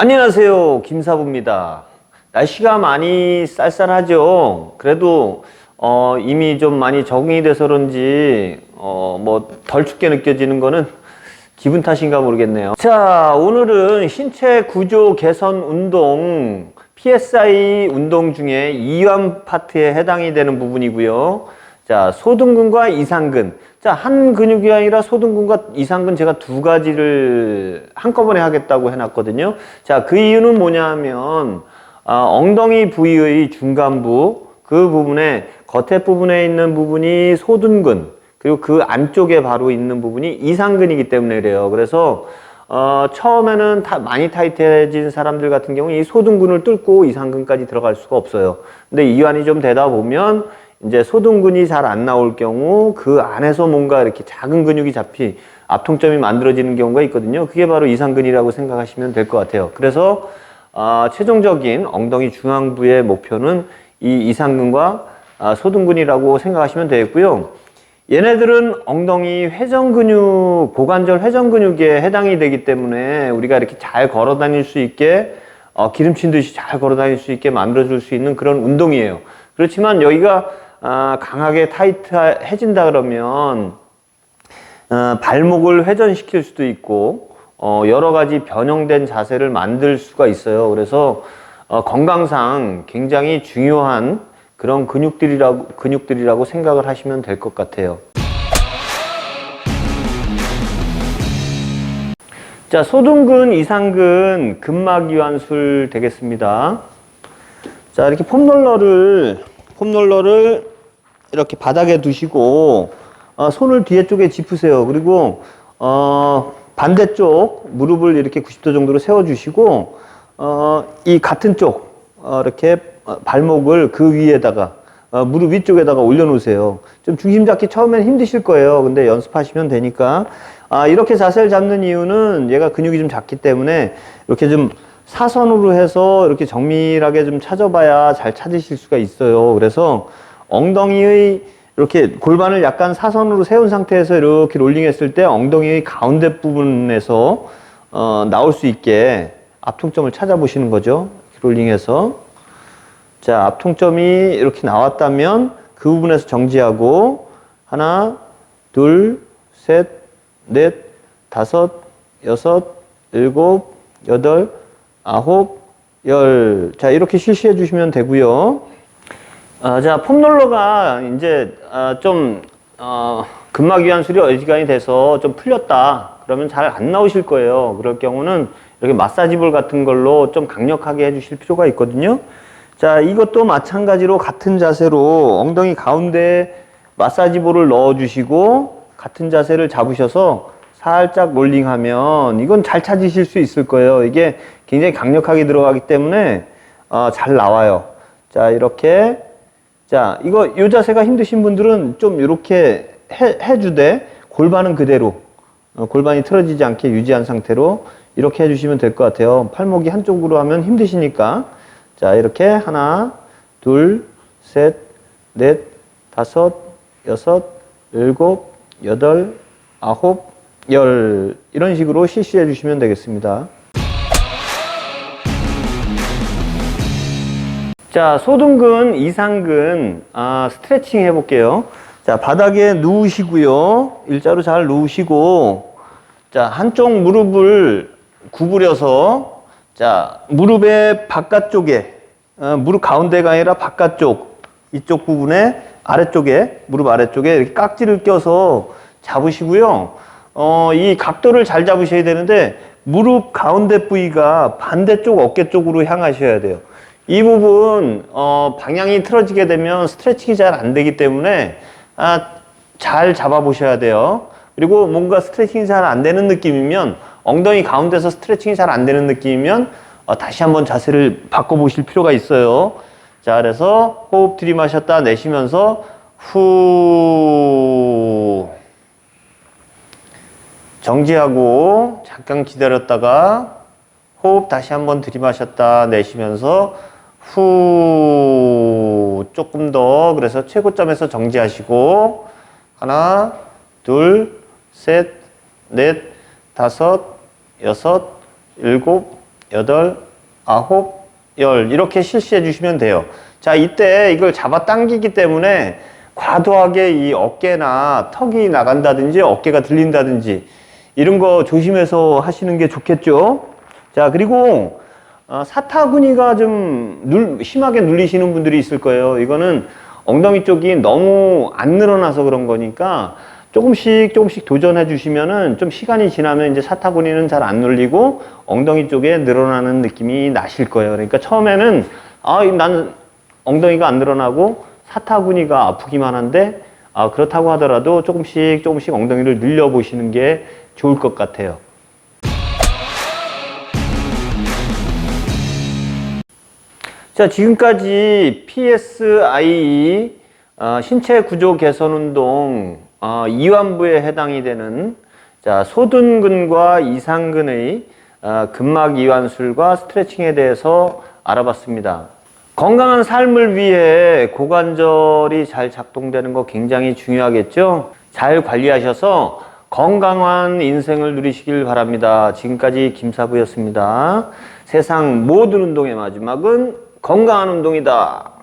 안녕하세요. 김사부입니다. 날씨가 많이 쌀쌀하죠. 그래도 어, 이미 좀 많이 적응이 돼서 그런지 어, 뭐 덜 춥게 느껴지는 거는 기분 탓인가 모르겠네요. 자, 오늘은 신체 구조 개선 운동 PSI 운동 중에 이완 파트에 해당이 되는 부분이고요. 자, 소등근과 이상근. 자, 한 근육이 아니라 소등근과 이상근 제가 두 가지를 한꺼번에 하겠다고 해놨거든요. 자, 그 이유는 뭐냐 하면, 아, 엉덩이 부위의 중간부, 그 부분에, 겉에 부분에 있는 부분이 소등근, 그리고 그 안쪽에 바로 있는 부분이 이상근이기 때문에 그래요. 그래서, 어, 처음에는 다 많이 타이트해진 사람들 같은 경우 이 소등근을 뚫고 이상근까지 들어갈 수가 없어요. 근데 이완이 좀 되다 보면 이제 소등근이 잘 안 나올 경우 그 안에서 뭔가 이렇게 작은 근육이 잡히 압통점이 만들어지는 경우가 있거든요. 그게 바로 이상근이라고 생각하시면 될 것 같아요. 그래서 어, 최종적인 엉덩이 중앙부의 목표는 이 이상근과 아, 소등근이라고 생각하시면 되겠고요. 얘네들은 엉덩이 회전 근육, 고관절 회전 근육에 해당이 되기 때문에 우리가 이렇게 잘 걸어 다닐 수 있게 어, 기름친 듯이 잘 걸어 다닐 수 있게 만들어 줄 수 있는 그런 운동이에요. 그렇지만 여기가 아, 강하게 타이트해진다 그러면 어, 발목을 회전시킬 수도 있고 어, 여러 가지 변형된 자세를 만들 수가 있어요. 그래서 어, 건강상 굉장히 중요한 그런 근육들이라고 근육들이라고 생각을 하시면 될 것 같아요. 자, 소등근, 이상근, 근막이완술 되겠습니다. 자, 이렇게 폼롤러를, 폼롤러를 이렇게 바닥에 두시고, 어, 손을 뒤에 쪽에 짚으세요. 그리고, 어, 반대쪽 무릎을 이렇게 90도 정도로 세워주시고, 어, 이 같은 쪽, 어, 이렇게 어, 발목을 그 위에다가, 어, 무릎 위쪽에다가 올려놓으세요. 좀 중심 잡기 처음엔 힘드실 거예요. 근데 연습하시면 되니까. 아, 이렇게 자세를 잡는 이유는 얘가 근육이 좀 작기 때문에 이렇게 좀 사선으로 해서 이렇게 정밀하게 좀 찾아봐야 잘 찾으실 수가 있어요. 그래서 엉덩이의 이렇게 골반을 약간 사선으로 세운 상태에서 이렇게 롤링했을 때 엉덩이의 가운데 부분에서 어, 나올 수 있게 앞통점을 찾아보시는 거죠. 롤링해서 자 앞통점이 이렇게 나왔다면 그 부분에서 정지하고 하나, 둘, 셋, 넷, 다섯, 여섯, 일곱, 여덟, 아홉, 열. 자, 이렇게 실시해 주시면 되고요. 아, 자, 폼롤러가 이제 아, 좀 어, 근막이완술이 어지간히 돼서 좀 풀렸다. 그러면 잘 안 나오실 거예요. 그럴 경우는 이렇게 마사지볼 같은 걸로 좀 강력하게 해주실 필요가 있거든요. 자, 이것도 마찬가지로 같은 자세로 엉덩이 가운데 마사지볼을 넣어주시고 같은 자세를 잡으셔서 살짝 롤링하면 이건 잘 찾으실 수 있을 거예요. 이게 굉장히 강력하게 들어가기 때문에 어, 잘 나와요. 자, 이렇게 자, 이거 이 자세가 힘드신 분들은 좀 이렇게 해, 해주되 골반은 그대로 어, 골반이 틀어지지 않게 유지한 상태로 이렇게 해주시면 될 것 같아요. 팔목이 한쪽으로 하면 힘드시니까 자, 이렇게 하나, 둘, 셋, 넷, 다섯, 여섯, 일곱, 여덟, 아홉, 열 이런 식으로 실시해 주시면 되겠습니다. 자, 소등근, 이상근 아, 스트레칭 해볼게요. 자, 바닥에 누우시고요. 일자로 잘 누우시고 자, 한쪽 무릎을 구부려서 자, 무릎의 바깥쪽에 어, 무릎 가운데가 아니라 바깥쪽 이쪽 부분에 아래쪽에 무릎 아래쪽에 이렇게 깍지를 껴서 잡으시고요. 어, 이 각도를 잘 잡으셔야 되는데 무릎 가운데 부위가 반대쪽 어깨 쪽으로 향하셔야 돼요. 이 부분 어, 방향이 틀어지게 되면 스트레칭이 잘 안 되기 때문에 아, 잘 잡아 보셔야 돼요. 그리고 뭔가 스트레칭이 잘 안 되는 느낌이면 엉덩이 가운데서 스트레칭이 잘 안 되는 느낌이면 어, 다시 한번 자세를 바꿔 보실 필요가 있어요. 자, 그래서 호흡 들이마셨다 내쉬면서 후 정지하고 잠깐 기다렸다가 호흡 다시 한번 들이마셨다 내쉬면서 후 조금 더 그래서 최고점에서 정지하시고 하나 둘 셋 넷 다섯 여섯 일곱 여덟, 아홉, 열 이렇게 실시해 주시면 돼요. 자, 이때 이걸 잡아 당기기 때문에 과도하게 이 어깨나 턱이 나간다든지 어깨가 들린다든지 이런 거 조심해서 하시는 게 좋겠죠. 자, 그리고 어, 사타구니가 좀 눌- 심하게 눌리시는 분들이 있을 거예요. 이거는 엉덩이 쪽이 너무 안 늘어나서 그런 거니까 조금씩 조금씩 도전해 주시면은 좀 시간이 지나면 이제 사타구니는 잘 안 눌리고 엉덩이 쪽에 늘어나는 느낌이 나실 거예요. 그러니까 처음에는 아, 이 나는 엉덩이가 안 늘어나고 사타구니가 아프기만 한데 아, 그렇다고 하더라도 조금씩 조금씩 엉덩이를 늘려 보시는 게 좋을 것 같아요. 자, 지금까지 PSIE 어, 신체 구조 개선 운동 어, 이완부에 해당이 되는 자, 소둔근과 이상근의 어, 근막 이완술과 스트레칭에 대해서 알아봤습니다. 건강한 삶을 위해 고관절이 잘 작동되는 거 굉장히 중요하겠죠? 잘 관리하셔서 건강한 인생을 누리시길 바랍니다. 지금까지 김사부였습니다. 세상 모든 운동의 마지막은 건강한 운동이다.